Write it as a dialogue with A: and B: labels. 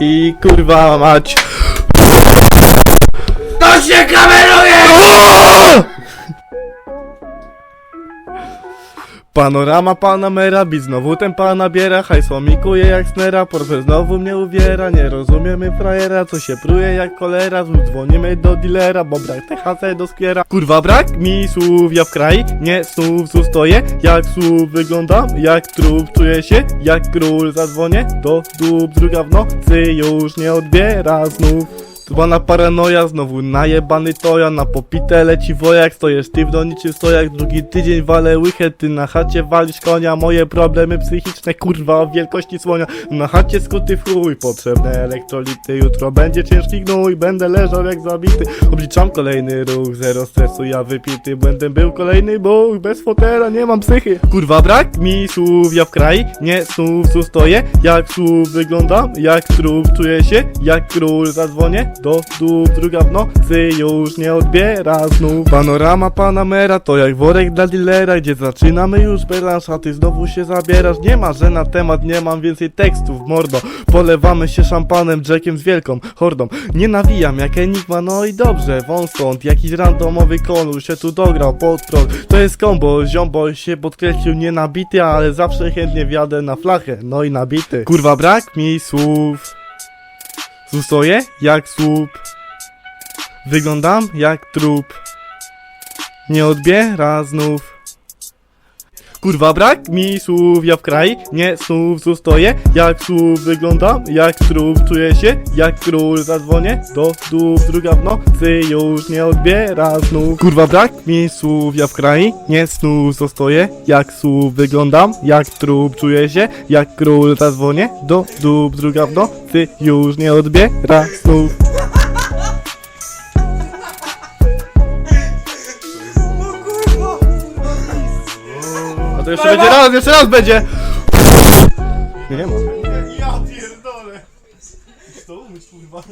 A: I kurwa mać.
B: To się kameruje!
A: Panorama Panamera, bi znowu ten pan nabiera Hajsłomikuje jak snera, portfel znowu mnie uwiera. Nie rozumiemy frajera, co się pruje jak kolera. Znów dzwonimy do dealera, bo brak THC do skiera. Kurwa brak mi słów, ja w kraj nie snów. Tu stoję, jak słów wyglądam Jak trup, czuję się jak król Zadzwonię do dup, druga w nocy już nie odbiera znów Zwana paranoja, znowu najebany toja Na popite leci wojak, stoję sztywno niczym stojak Drugi tydzień. Walę łychę, ty na chacie walisz konia. Moje problemy psychiczne, kurwa o wielkości słonia. Na chacie skuty w chuj, potrzebne elektrolity. Jutro będzie ciężki gnój, będę leżał jak zabity. Obliczam kolejny ruch, zero stresu, ja wypity. Błędem był kolejny bóg, bez fotela nie mam psychy. Kurwa brak mi słów, ja w kraj nie snów. Tu stoję, jak słów wyglądam, jak trup. Czuję się jak król, zadzwonię do dup Druga w nocy już nie odbiera znów. Panorama Panamera to jak worek dla dealera Gdzie zaczynamy już beranż, a ty znowu się zabierasz. Nie ma, że na temat nie mam więcej tekstów, mordo. Polewamy się szampanem, Jackiem z wielką hordą. Nie nawijam jak Enigma, no i dobrze Wąt stąd, jakiś randomowy kolor się tu dograł pod prąd To jest kombo, ziombo się podkreślił nie nabity Ale zawsze chętnie wjadę na flachę, no i nabity. Kurwa brak mi słów Stoję jak słup. Wyglądam jak trup. Nie odbiera znów Kurwa brak mi słów, ja w kraj nie snów Tu stoję jak słup, wyglądam jak trup Czuję się jak król, zadzwonię do dup Druga w nocy już nie odbiera znów Kurwa brak mi słów, ja w kraj nie snów Tu stoję jak słup, wyglądam jak trup Czuję się jak król, zadzwonię do dup Druga w nocy już nie odbiera znów A to jeszcze będzie raz, jeszcze raz będzie! Nie, nie ma.
B: Ja pierdolę! To umyć kurwa.